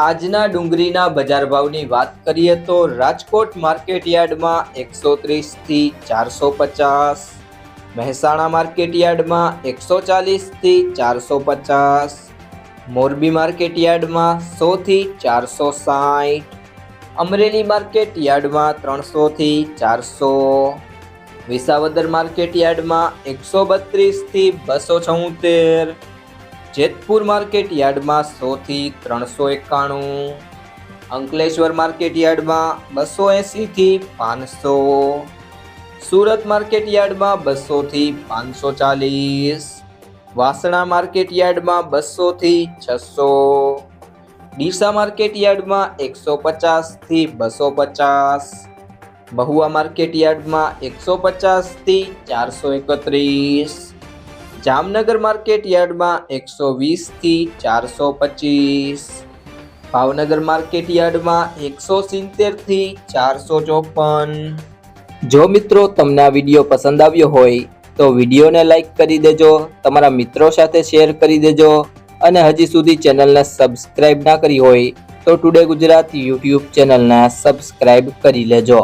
આજના ડુંગળીના બજાર ભાવની વાત કરીએ તો રાજકોટ માર્કેટ યાર્ડમાં એકસો ત્રીસથી ચારસો પચાસ, મહેસાણા માર્કેટ યાર્ડમાં એકસો ચાલીસથી ચારસો પચાસ, મોરબી માર્કેટ યાર્ડમાં સોથી ચારસો સાઠ, અમરેલી માર્કેટ યાર્ડમાં ત્રણસોથી ચારસો, વિસાવદર માર્કેટ યાર્ડમાં એકસો બત્રીસથી બસો છોતેર જેતપુર માર્કેટ યાર્ડમાં સોથી ત્રણસો એકાણું, અંકલેશ્વર માર્કેટ યાર્ડમાં બસો એંસીથી પાંચસો, સુરત માર્કેટ યાર્ડમાં બસોથી પાંચસો ચાલીસ, વાસણા માર્કેટ યાર્ડમાં બસોથી છસો, ડીસા માર્કેટ યાર્ડમાં એકસો પચાસથી બસો પચાસ, મહુવા માર્કેટ યાર્ડમાં એકસો પચાસથી ચારસો એકત્રીસ જામનગર માર્કેટ યાર્ડમાં એકસો વીસથી ચારસો પચીસ. ભાવનગર માર્કેટ યાર્ડમાં એકસો સિત્તેરથી ચારસો ચોપન. જો મિત્રો તમને આ વીડિયો પસંદ આવ્યો હોય, તો વિડીયોને લાઇક કરી દેજો, તમારા મિત્રો સાથે શેર કરી દેજો, અને હજી સુધી ચેનલને સબસ્ક્રાઇબ ના કરી હોય, તો ટુડે ગુજરાત યુટ્યુબ ચેનલને સબસ્ક્રાઇબ કરી લેજો.